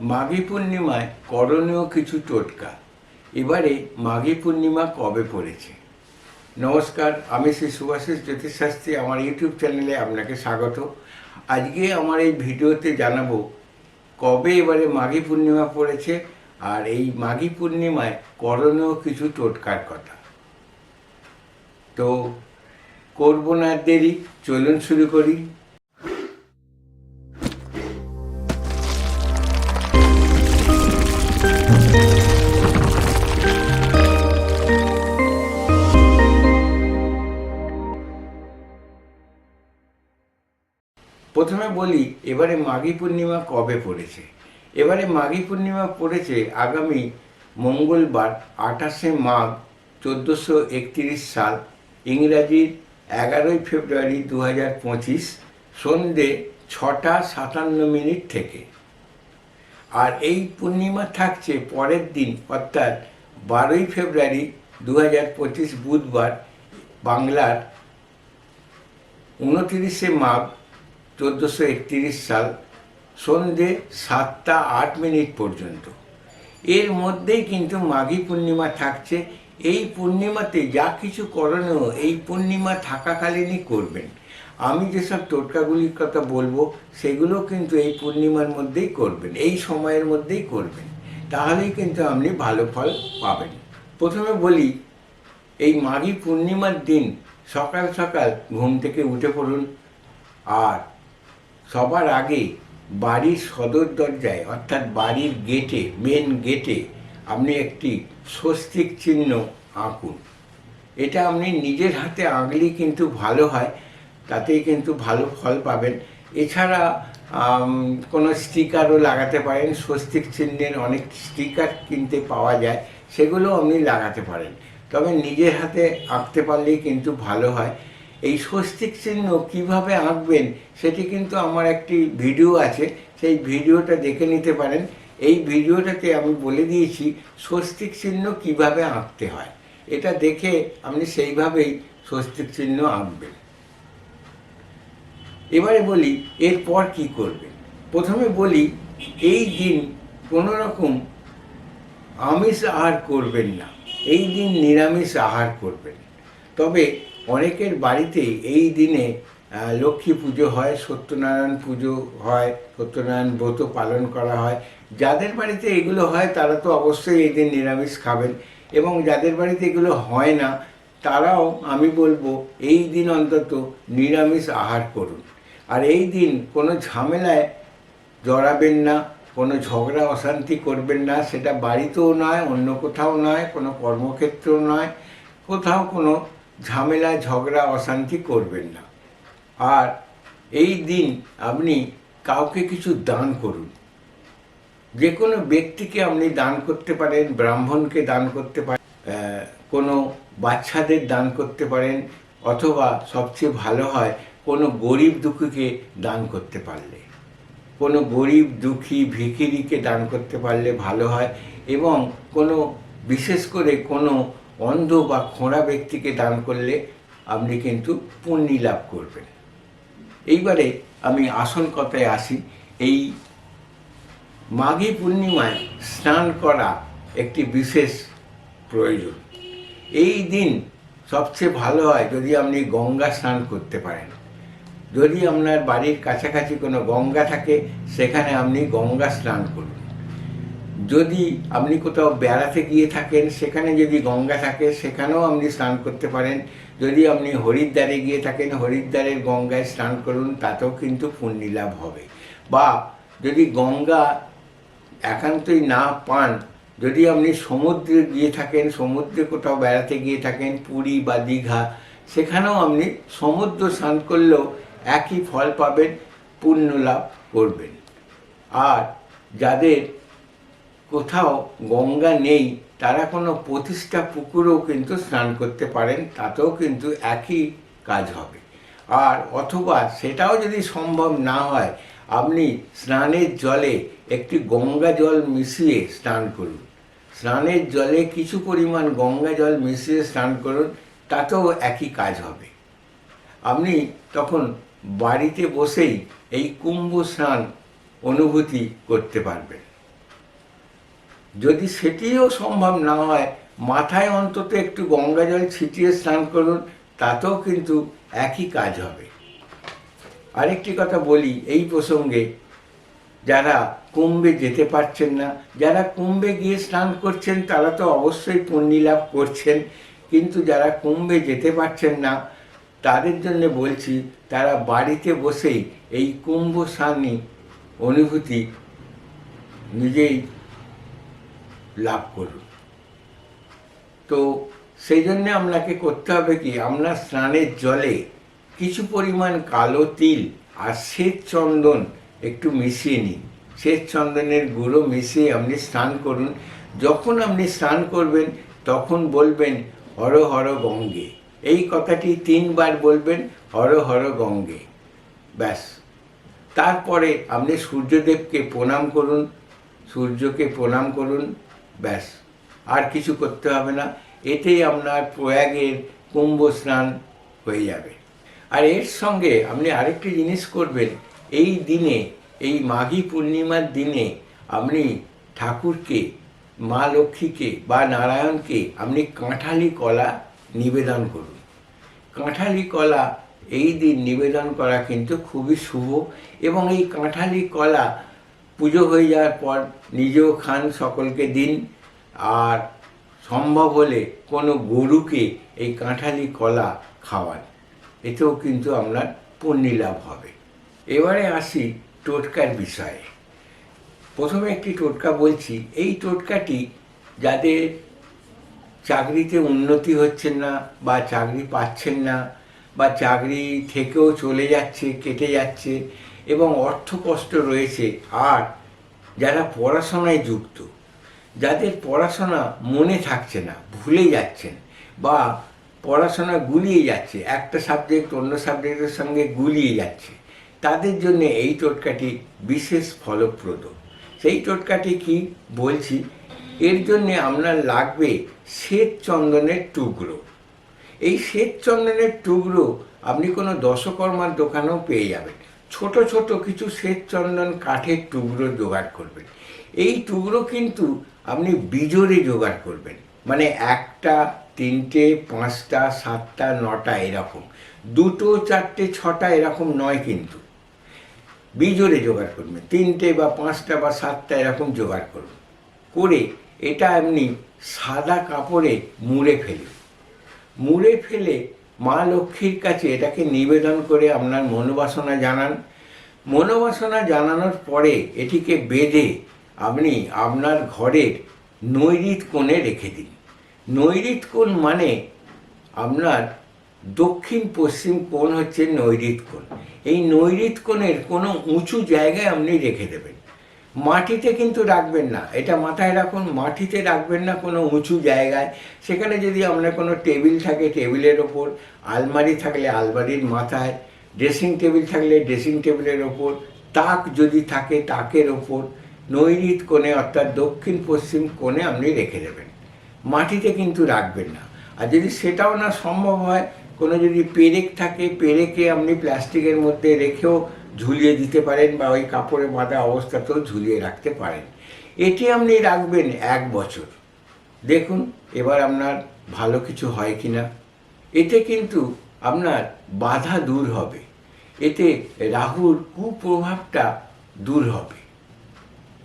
মাঘী পূর্ণিমায় করণীয় কিছু টোটকা। এবারে মাঘী পূর্ণিমা কবে পড়েছে? নমস্কার, আমি শ্রী সুভাষিস জ্যোতিষশাস্ত্রী আমার ইউটিউব চ্যানেলে আপনাকে স্বাগত। আজকে আমার এই ভিডিওতে জানাব কবে এবারে মাঘী পূর্ণিমা পড়েছে আর এই মাঘী পূর্ণিমায় করণীয় কিছু টোটকার কথা। তো, করব না দেরি, চলুন শুরু করি। প্রথমে বলি, এবারে মাঘী পূর্ণিমা কবে পড়েছে? এবারে মাঘী পূর্ণিমা পড়েছে আগামী মঙ্গলবার, আঠাশে মাঘ, চোদ্দোশো একত্রিশ সাল, ইংরাজির এগারোই ফেব্রুয়ারি দু হাজার পঁচিশ, সন্ধে ছটা সাতান্ন মিনিট থেকে। আর এই পূর্ণিমা থাকছে পরের দিন, অর্থাৎ বারোই ফেব্রুয়ারি দু হাজার পঁচিশ বুধবার, বাংলার উনতিরিশে মাঘ চোদ্দোশো একত্রিশ সাল সন্ধে সাতটা আট মিনিট পর্যন্ত। এর মধ্যেই কিন্তু মাঘী পূর্ণিমা থাকছে। এই পূর্ণিমাতে যা কিছু করণীয় এই পূর্ণিমা থাকাকালীনই করবেন। আমি যেসব টোটকাগুলির কথা বলব, সেগুলো কিন্তু এই পূর্ণিমার মধ্যেই করবেন, এই সময়ের মধ্যেই করবেন। তাহলেই কিন্তু আপনি ভালো ফল পাবেন। প্রথমে বলি, এই মাঘী পূর্ণিমার দিন সকাল সকাল ঘুম থেকে উঠে পড়ুন। আর সবার আগে বাড়ির সদর দরজায়, অর্থাৎ বাড়ির গেটে মেন গেটে আপনি একটি স্বস্তিক চিহ্ন আঁকুন। এটা আপনি নিজের হাতে আঁকলে কিন্তু ভালো হয়, তাতেই কিন্তু ভালো ফল পাবেন। এছাড়া কোনো স্টিকারও লাগাতে পারেন, স্বস্তিক চিহ্নের অনেক স্টিকার কিনতে পাওয়া যায় সেগুলো আপনি লাগাতে পারেন। তবে নিজের হাতে আঁকতে পারলেই কিন্তু ভালো হয়। এই স্বস্তিক চিহ্ন কীভাবে আঁকবেন সেটি কিন্তু আমার একটি ভিডিও আছে, সেই ভিডিওটা দেখে নিতে পারেন। এই ভিডিওটাতে আমি বলে দিয়েছি স্বস্তিক চিহ্ন কীভাবে আঁকতে হয়। এটা দেখে আপনি সেইভাবেই স্বস্তিক চিহ্ন আঁকবেন। এবারে বলি, এরপর কি করবেন? প্রথমে বলি, এই দিন কোনো রকম আমিষ আহার করবেন না। এই দিন নিরামিষ আহার করবেন। তবে অনেকের বাড়িতে এই দিনে লক্ষ্মী পুজো হয়, সত্যনারায়ণ পুজো হয়, সত্যনারায়ণ ব্রত পালন করা হয়। যাদের বাড়িতে এগুলো হয়, তারা তো অবশ্যই এই দিন নিরামিষ খাবেন। এবং যাদের বাড়িতে এগুলো হয় না, তারাও, আমি বলব, এই দিন অন্তত নিরামিষ আহার করুন। আর এই দিন কোনো ঝামেলায় জড়াবেন না, কোনো ঝগড়া, অশান্তি করবেন না, সেটা বাড়িতেও নয়, অন্য কোথাও নয়, কোনো কর্মক্ষেত্রেও নয়, কোথাও কোনো ঝামেলা, ঝগড়া, অশান্তি করবেন না। আর এই দিন আপনি কাউকে কিছু দান করুন। যে কোনো ব্যক্তিকে আপনি দান করতে পারেন, ব্রাহ্মণকে দান করতে পারেন কোনো বাচ্চাদের দান করতে পারেন, অথবা সবচেয়ে ভালো হয় কোনো গরিব দুঃখীকে দান করতে পারলে। কোনো গরিব দুঃখী ভিখিরিকে দান করতে পারলে ভালো হয় এবং কোনো, বিশেষ করে কোনো অন্ধ বা খোঁড়া ব্যক্তিকে দান করলে আপনি কিন্তু পুণ্যি লাভ করবেন। এইবারে আমি আসল কথায় আসি, এই মাঘী পূর্ণিমায় স্নান করা একটি বিশেষ প্রয়োজন। এই দিন সবচেয়ে ভালো হয় যদি আপনি গঙ্গা স্নান করতে পারেন। যদি আপনার বাড়ির কাছাকাছি কোনো গঙ্গা থাকে, সেখানে আপনি গঙ্গা স্নান করুন। যদি আপনি কোথাও বেড়াতে গিয়ে থাকেন, সেখানে যদি গঙ্গা থাকে, সেখানেও আপনি স্নান করতে পারেন। যদি আপনি হরিদ্বারে গিয়ে থাকেন, হরিদ্বারের গঙ্গায় স্নান করুন, তাতেও কিন্তু পুণ্যি লাভ হবে। বা যদি গঙ্গা একান্তই না পান, যদি আপনি সমুদ্রে গিয়ে থাকেন, সমুদ্রে কোথাও বেড়াতে গিয়ে থাকেন, পুরী বা দীঘা, সেখানেও আপনি সমুদ্র স্নান করলেও একই ফল পাবেন পুণ্য লাভ করবেন। আর যাদের কোথাও গঙ্গা নেই, তারা কোনো প্রতিষ্ঠা পুকুরেও কিন্তু স্নান করতে পারেন, তাতেও কিন্তু একই কাজ হবে। আর অথবা সেটাও যদি সম্ভব না হয়, আপনি স্নানের জলে একটি গঙ্গা জল মিশিয়ে স্নান করুন। স্নানের জলে কিছু পরিমাণ গঙ্গা জল মিশিয়ে স্নান করুন, তাতেও একই কাজ হবে। আপনি তখন বাড়িতে বসেই এই কুম্ভ স্নান অনুভূতি করতে পারবেন। যদি সেটিও সম্ভব না হয়, মাথায় অন্তত একটু গঙ্গা জল ছিটিয়ে স্নান করুন, তাতেও কিন্তু একই কাজ হবে। আরেকটি কথা বলি, এই প্রসঙ্গে যারা কুম্ভে যেতে পারছেন না, যারা কুম্ভে গিয়ে স্নান করছেন, তারা তো অবশ্যই পুণ্যি লাভ করছেন, কিন্তু যারা কুম্ভে যেতে পারছেন না, তাদের জন্য বলছি, তারা বাড়িতে বসেই এই কুম্ভ স্নানই অনুভূতি নিজেই লাভ করুন। তো সেই জন্য আপনাকে করতে হবে কি আপনার স্নানের জলে কিছু পরিমাণ কালো তিল আর শ্বেত চন্দন একটু মিশিয়ে নিন। শ্বেত চন্দনের গুঁড়ো মিশিয়ে আপনি স্নান করুন। যখন আপনি স্নান করবেন, তখন বলবেন, হর হর গঙ্গে। এই কথাটি তিনবার বলবেন, হর হর গঙ্গে। ব্যাস। তারপরে আপনি সূর্যদেবকে প্রণাম করুন। সূর্যকে প্রণাম করুন। ব্যাস, আর কিছু করতে হবে না। এতেই আপনার প্রয়াগের কুম্ভ স্নান হয়ে যাবে। আর এর সঙ্গে আপনি আরেকটি জিনিস করবেন। এই দিনে, এই মাঘী পূর্ণিমার দিনে আপনি ঠাকুরকে, মা লক্ষ্মীকে বা নারায়ণকে আপনি কাঁঠালি কলা নিবেদন করুন। কাঁঠালি কলা এই দিন নিবেদন করা কিন্তু খুবই শুভ এবং এই কাঁঠালি কলা পুজো হয়ে যাওয়ার পর নিজেও খান সকলকে দিন। আর সম্ভব হলে কোনো গরুকে এই কাঁঠালি কলা খাওয়ান। এতেও কিন্তু আপনার পুণ্যি লাভ হবে। এবারে আসি টোটকার বিষয়ে। প্রথমে একটি টোটকা বলছি, এই টোটকাটি যাদের চাকরিতে উন্নতি হচ্ছে না বা চাকরি পাচ্ছেন না বা চাকরি থেকেও চলে যাচ্ছে, কেটে যাচ্ছে এবং অর্থ কষ্ট রয়েছে আর যারা পড়াশোনায় যুক্ত, যাদের পড়াশোনা মনে থাকছে না, ভুলে যাচ্ছেন বা পড়াশোনা গুলিয়ে যাচ্ছে, একটা সাবজেক্ট অন্য সাবজেক্টের সঙ্গে গুলিয়ে যাচ্ছে, তাদের জন্য এই টোটকাটি বিশেষ ফলপ্রদ। সেই টোটকাটি কি বলছি? এর জন্যে আপনার লাগবে শ্বেত চন্দনের টুকরো। এই শ্বেত চন্দনের টুকরো আপনি কোনো দশকর্মার দোকানেও পেয়ে যাবেন। ছোট ছোট কিছু শ্বেত চন্দন কাঠের টুকরো জোগাড় করবেন। এই টুকরো কিন্তু আপনি বিজোরে জোগাড় করবেন। মানে একটা, তিনটে, পাঁচটা, সাতটা, নটা এরকম। দুটো, চারটে, ছটা এরকম নয় কিন্তু। বিজোরে জোগাড় করবেন। তিনটে বা পাঁচটা বা সাতটা এরকম জোগাড় করুন। করে এটা আপনি সাদা কাপড়ে মুড়ে ফেলুন। মুড়ে ফেলে মা লক্ষ্মীর কাছে এটাকে নিবেদন করে আপনার মনোবাসনা জানান। মনোবাসনা জানানোর পরে এটিকে বেঁধে আপনি আপনার ঘরের নৈরিত কোণে রেখে দিন। নৈরিত কোণ মানে আপনার দক্ষিণ পশ্চিম কোণ হচ্ছে নৈরিত কোণ। এই নৈরিত কোণের কোনো উঁচু জায়গায় আপনি রেখে দেবেন। মাটিতে কিন্তু রাখবেন না। এটা মাথায় রাখুন, মাটিতে রাখবেন না কোনো উঁচু জায়গায়। সেখানে যদি আপনার কোনো টেবিল থাকে, টেবিলের ওপর, আলমারি থাকলে আলমারির মাথায়, ড্রেসিং টেবিল থাকলে ড্রেসিং টেবিলের ওপর, তাক যদি থাকে তাকের ওপর নৈরিত কোণে অর্থাৎ দক্ষিণ পশ্চিম কোণে আপনি রেখে দেবেন। মাটিতে কিন্তু রাখবেন না। আর যদি সেটাও না সম্ভব হয়, কোনো যদি পেরেক থাকে, পেরেকে আপনি প্লাস্টিকের মধ্যে রেখেও ঝুলিয়ে দিতে পারেন বা ওই কাপড়ে বাঁধা অবস্থাতেও ঝুলিয়ে রাখতে পারেন। এটি আপনি রাখবেন এক বছর। দেখুন, এবার আপনার ভালো কিছু হয় কি না এতে কিন্তু আপনার বাধা দূর হবে। এতে রাহুর কুপ্রভাবটা দূর হবে।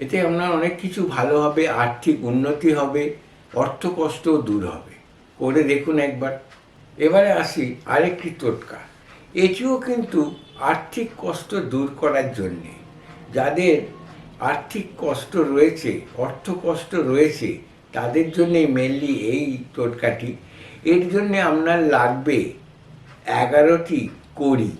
এতে আপনার অনেক কিছু ভালো হবে, আর্থিক উন্নতি হবে অর্থ কষ্টও দূর হবে। করে দেখুন একবার। এবারে আসি আরেকটি টোটকা। এটিও কিন্তু আর্থিক কষ্ট দূর করার জন্যে। যাদের আর্থিক কষ্ট রয়েছে, অর্থ কষ্ট রয়েছে, তাদের জন্যে মেনলি এই টোটকাটি এর জন্যে আপনার লাগবে এগারোটি কড়ি।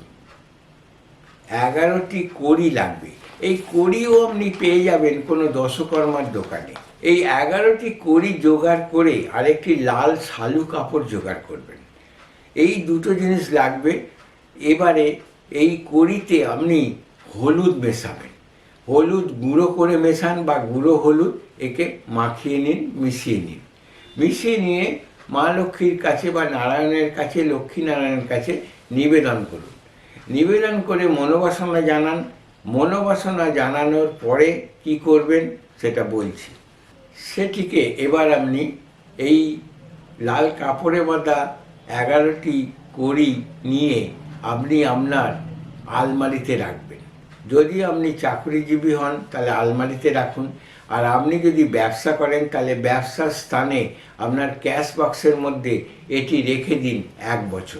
এগারোটি কড়ি লাগবে। এই কড়িও আপনি পেয়ে যাবেন কোনো দশকর্মার দোকানে। এই এগারোটি কড়ি জোগাড় করে আরেকটি লাল শালু কাপড় জোগাড় করবেন। এই দুটো জিনিস লাগবে। এবারে এই কড়িতে আপনি হলুদ মেশাবেন। হলুদ গুঁড়ো করে মেশান বা গুঁড়ো হলুদ একে মাখিয়ে নিন, মিশিয়ে নিন। মিশিয়ে নিয়ে মা লক্ষ্মীর কাছে বা নারায়ণের কাছে, লক্ষ্মী নারায়ণের কাছে নিবেদন করুন। নিবেদন করে মনোবাসনা জানান। মনোবাসনা জানানোর পরে কি করবেন সেটা বলছি। সেটিকে এবার আপনি এই লাল কাপড়ে বাঁধা এগারোটি কড়ি নিয়ে আপনি আপনার আলমারিতে রাখবেন। যদি আপনি চাকরিজীবী হন, তাহলে আলমারিতে রাখুন। আর আপনি যদি ব্যবসা করেন, তাহলে ব্যবসার স্থানে আপনার ক্যাশ বক্সের মধ্যে এটি রেখে দিন এক বছর।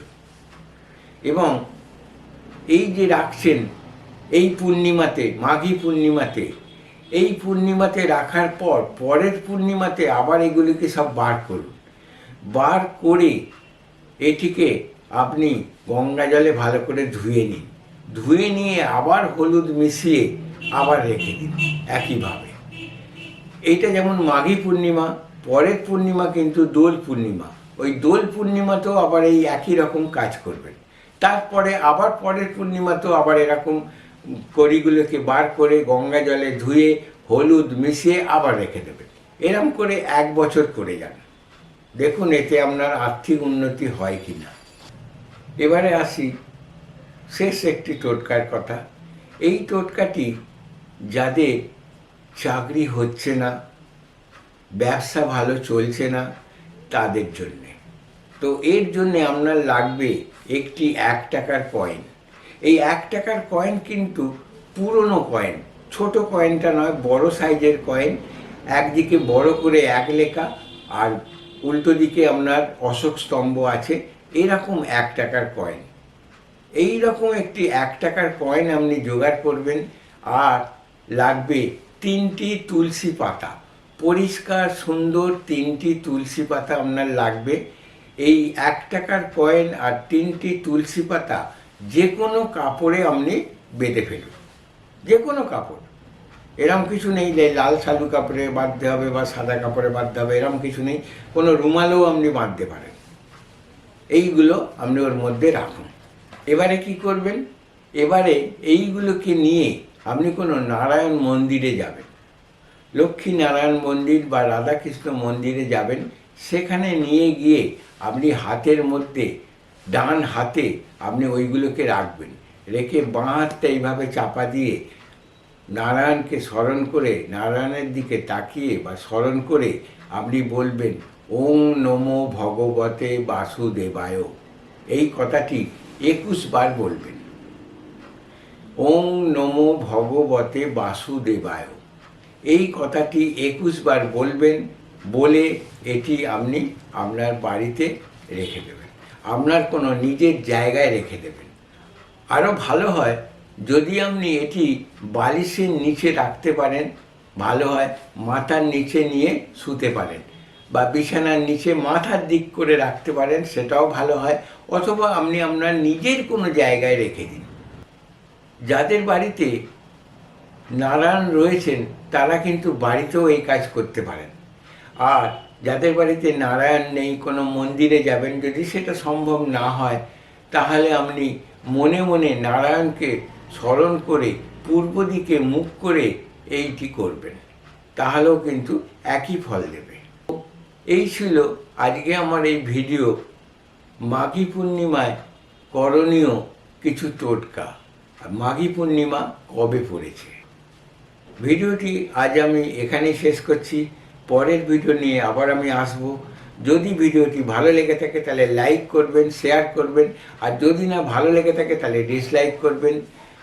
এবং এই যে রাখছেন, এই পূর্ণিমাতে, মাঘী পূর্ণিমাতে, এই পূর্ণিমাতে রাখার পর, পরের পূর্ণিমাতে আবার এগুলিকে সব বার করুন। বার করে এটিকে আপনি গঙ্গা জলে ভালো করে ধুয়ে নিন। ধুয়ে নিয়ে আবার হলুদ মিশিয়ে আবার রেখে দিন, একইভাবে। এইটা যেমন মাঘী পূর্ণিমা, পরের পূর্ণিমা কিন্তু দোল পূর্ণিমা। ওই দোল পূর্ণিমাতেও আবার এই একই রকম কাজ করবেন। তারপরে আবার পরের পূর্ণিমাতেও আবার এরকম কড়িগুলোকে বার করে গঙ্গা জলে ধুয়ে হলুদ মিশিয়ে আবার রেখে দেবেন। এরম করে এক বছর করে যান। দেখুন এতে আপনার আর্থিক উন্নতি হয় কি না এবারে আসি শেষ একটি টোটকার কথা। এই টোটকাটি যাদের চাকরি হচ্ছে না, ব্যবসা ভালো চলছে না, তাদের জন্যে। তো এর জন্যে আপনার লাগবে একটি এক টাকার কয়েন এই এক টাকার কয়েন কিন্তু পুরনো কয়েন ছোট কয়েনটা নয়, বড় সাইজের কয়েন একদিকে বড় করে এক লেখা আর উল্টো দিকে আপনার অশোক স্তম্ভ আছে। এরকম এক টাকার কয়েন এই রকম একটি এক টাকার কয়েন আপনি জোগাড় করবেন আর লাগবে তিনটি তুলসী পাতা। পরিষ্কার, সুন্দর তিনটি তুলসী পাতা আপনার লাগবে। এই এক টাকার কয়েন আর তিনটি তুলসী পাতা যে কোনো কাপড়ে আপনি বেঁধে ফেলুন। যে কোনো কাপড়। এরম কিছু নেই যে লাল সালু কাপড়ে বাঁধতে হবে বা সাদা কাপড়ে বাঁধতে হবে, এরম কিছু নেই। কোনো রুমালেও আপনি বাঁধতে পারেন। এইগুলো আপনি ওর মধ্যে রাখুন। এবারে কি করবেন? এবারে এইগুলোকে নিয়ে আপনি কোনো নারায়ণ মন্দিরে যাবেন। লক্ষ্মী নারায়ণ মন্দির বা রাধাকৃষ্ণ মন্দিরে যাবেন। সেখানে নিয়ে গিয়ে আপনি হাতের মধ্যে, ডান হাতে আপনি ওইগুলোকে রাখবেন। রেখে বাঁ হাতটা এইভাবে চাপা দিয়ে নারায়ণকে স্মরণ করে, নারায়ণের দিকে তাকিয়ে বা স্মরণ করে আপনি বলবেন, ওং নমো ভগবতে বাসুদেবায়। এই কথাটি একুশ বার বলবেন। ওং নমো ভগবতে বাসুদেবায়। এই কথাটি একুশ বার বলবেন বলে এটি আপনি আপনার বাড়িতে রেখে দেবেন। আপনার কোনো নিজের জায়গায় রেখে দেবেন। আরও ভালো হয়, যদি আপনি এটি বালিশের নিচে রাখতে পারেন, ভালো হয় মাথার নিচে নিয়ে শুতে পারেন। বা বিছানার নিচে মাথার দিক করে রাখতে পারেন, সেটাও ভালো হয়। অথবা আপনি আপনার নিজের কোনো জায়গায় রেখে দিন। যাদের বাড়িতে নারায়ণ রয়েছেন, তারা কিন্তু বাড়িতেও এই কাজ করতে পারেন। আর যাদের বাড়িতে নারায়ণ নেই, কোনো মন্দিরে যাবেন, যদি সেটা সম্ভব না হয়, তাহলে আপনি মনে মনে নারায়ণকে স্মরণ করে, পূর্ব দিকে মুখ করে এইটি করবেন। তাহলেও কিন্তু একই ফল দেবে। এই ছিল আজকে আমার এই ভিডিও। মাঘী পূর্ণিমায় করণীয় কিছু টোটকা। আর মাঘী পূর্ণিমা কবে পড়েছে? ভিডিওটি আজ আমি এখানেই শেষ করছি। পরের ভিডিও নিয়ে আবার আমি আসব। যদি ভিডিওটি ভালো লেগে থাকে তাহলে লাইক করবেন, শেয়ার করবেন। আর যদি না ভালো লেগে থাকে তাহলে ডিসলাইক করবেন।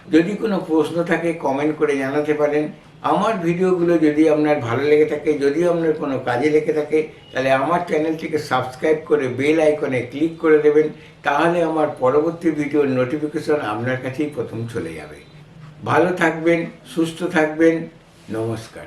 যদি কোনো প্রশ্ন থাকে কমেন্ট করে জানাতে পারেন। আমার ভিডিওগুলো যদি আপনার ভালো লেগে থাকে যদি আপনার কোনো কাজে লেগে থাকে, তাহলে আমার চ্যানেলটিকে সাবস্ক্রাইব করে বেল আইকনে ক্লিক করে দেবেন, তাহলে আমার পরবর্তী ভিডিওর নোটিফিকেশন আপনার কাছেই প্রথম চলে যাবে। ভালো থাকবেন, সুস্থ থাকবেন, নমস্কার।